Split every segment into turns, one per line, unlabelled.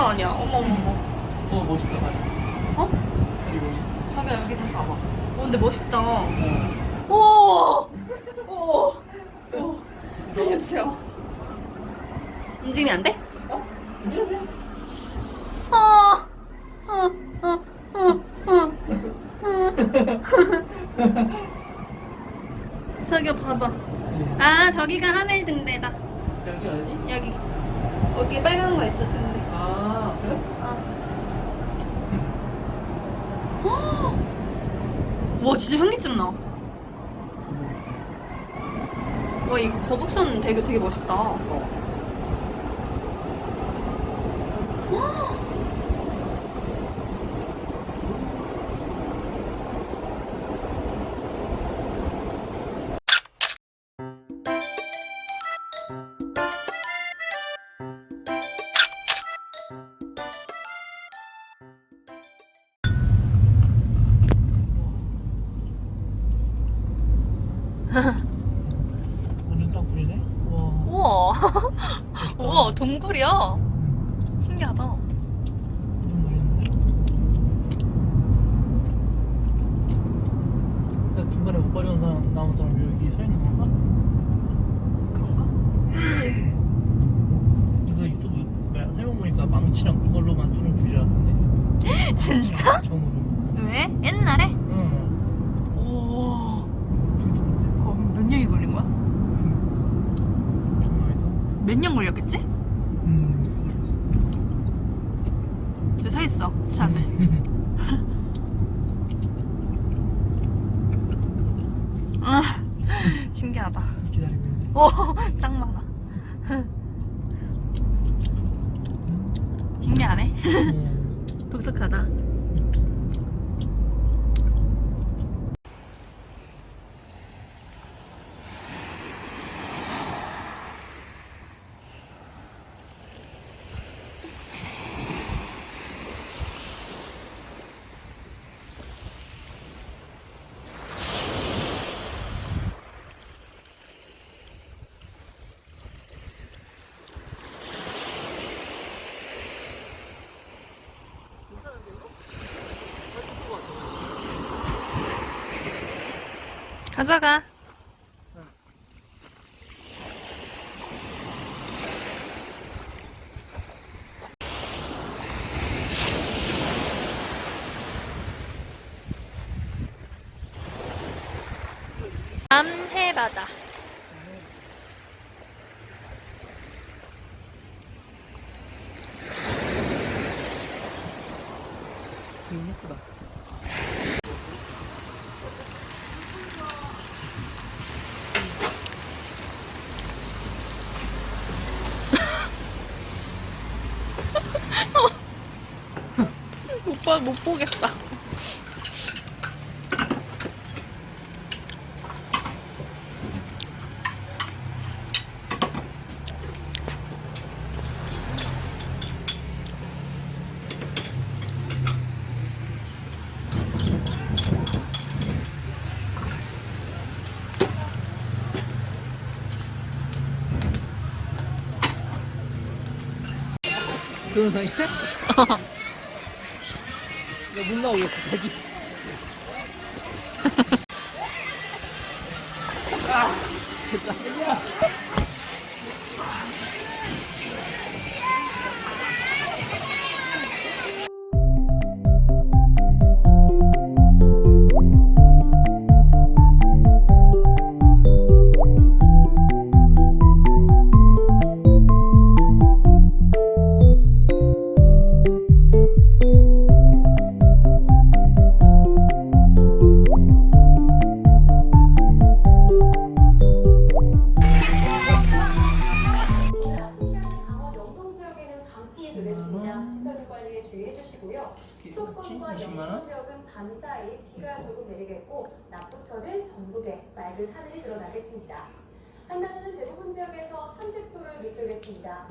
장난 아니야. 어머 어머 어머.
어 멋있다.
어?
되게 멋있어.
자기야 여기 좀 봐봐. 어 근데 멋있다.
어.
오. 오. 오. 살려주세요. 움직이면 안 돼?
어? 이러세요?
어. 어. 어. 어. 어. 저기 봐봐. 아 저기가 하멜 등대다.
저기 어디?
여기. 여기 빨간 거 있어 등대.
아?
어. 와 진짜 현기증 나. 와 이거 거북선 되게 되게 멋있다.
완전 땅굴이네. 와.
우와.
멋있다.
우와 동굴이야.
음,
신기하다.
야 중간에 못 사람 남은 사람 여기 서 있는 건가?
그런가?
이거 유튜브 뭐야 설명 보니까 망치랑 그걸로만 뚫은 구조 같은데.
진짜?
정으로.
왜? 옛날에?
응.
오.
엄청 좋은데.
그럼 몇 년이 걸린 거야?
정말이다.
몇 년 걸렸겠지?
음.
저서 있어 차들. 아 신기하다.
기다리고 있는데.
오짱 많아. 신기하네.
음.
독특하다. 가져가. 남해바다.
음, 예쁘다.
오빠 못 보겠다.
그런 상태? 야 못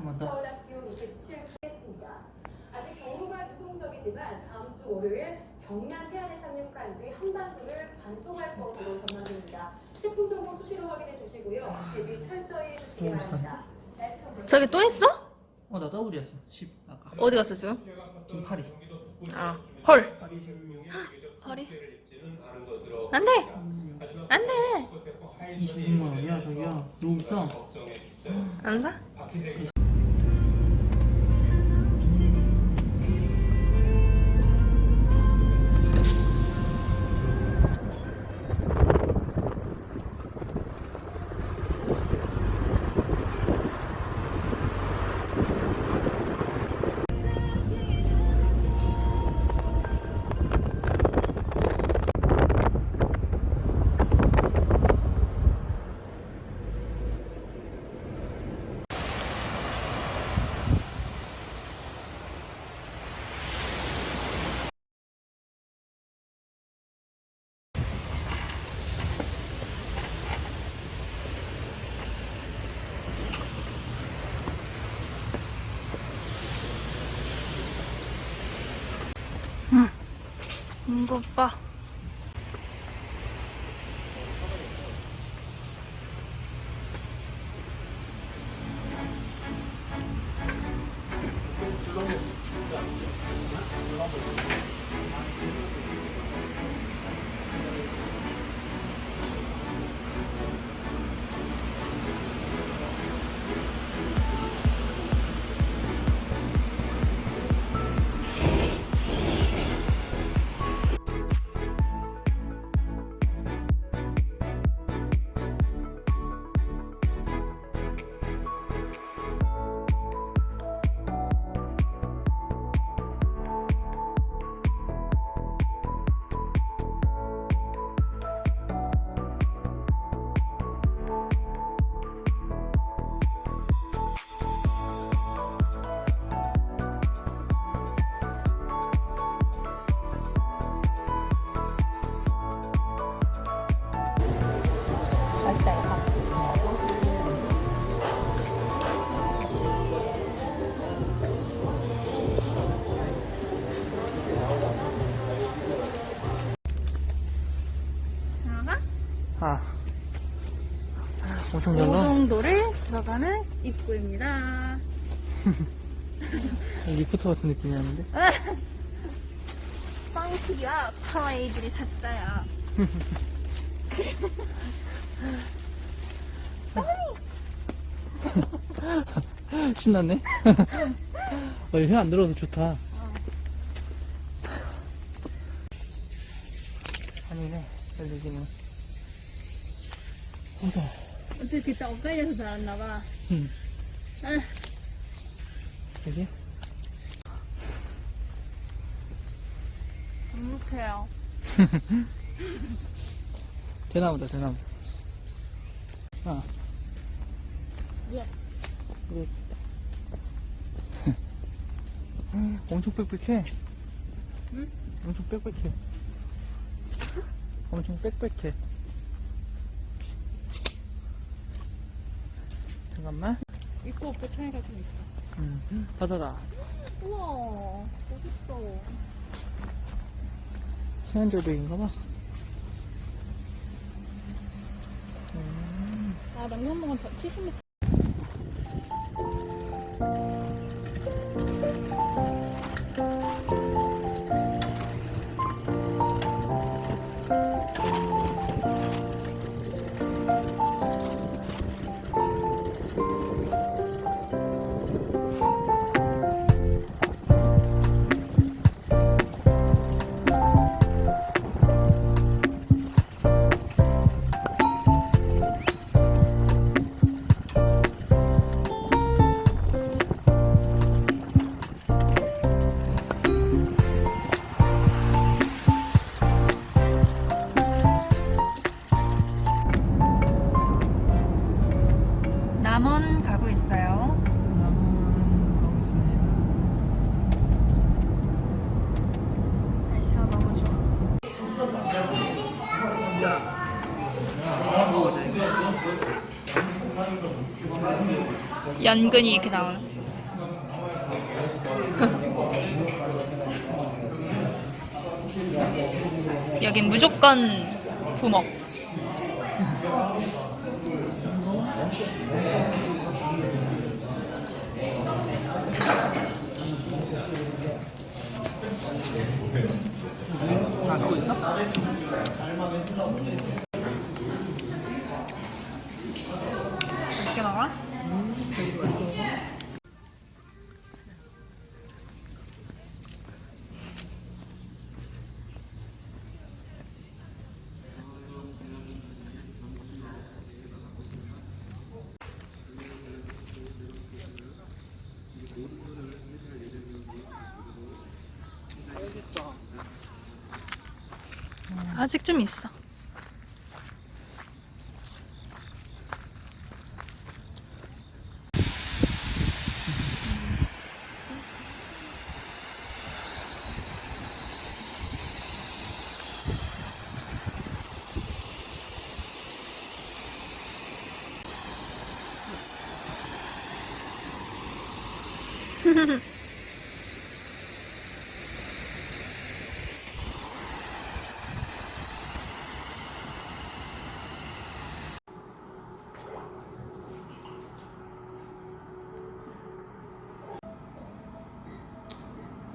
대부분 지역에서 30도를 밑돌겠습니다.
맞다.
서울 낮 기온 27도 겠습니다. 아직 경로가 유동적이지만 다음 주 월요일 경남 해안에 상륙한 우리 한반도를 관통할 것으로 전망됩니다. 태풍 정보 수시로 확인해 주시고요. 대비 철저히 해주시기
너무 비싸네.
바랍니다. 날씨 정보
저기 또 했어?
어 나 더블이었어 10 아까
어디 갔어 지금?
지금 8이
아 헐.
8이
허리. 안 돼. 안 돼.
26만 원이야 저기야 너무 비싸
안 사? 이거 봐. 맛 들어가는 입구입니다.
리포터 같은 느낌이 나는데?
뻥튀기와 카와이들이 탔어요.
신났네? 어, 회안 들어서 좋다. 아니네 열리기는. 어다
어떻게 그때 엇갈려서 잘았나봐.
응
아,
여기?
행복해요.
대나무다 대나무 아
예.
이거 엄청 빽빽해
응?
엄청 빽빽해 엄청 빽빽해 잠깐만
입구 없고 차이가 좀 있어.
음, 바다다
우와, 멋있어.
세안절벽인가봐
아, 남녀모가 70m. 남원 가고 있어요.
남원 가고 있습니다.
날씨 너무 좋아. 연근이 이렇게 나오는. 여긴 무조건 부먹.
있어?
아직 좀 있어.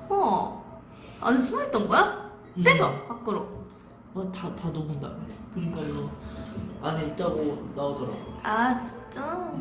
어. 안에 숨어있던 거야? 빼봐, 밖으로.
어, 다, 다 녹은 다음에. 그러니까 이거 안에 있다고 나오더라고.
아, 진짜?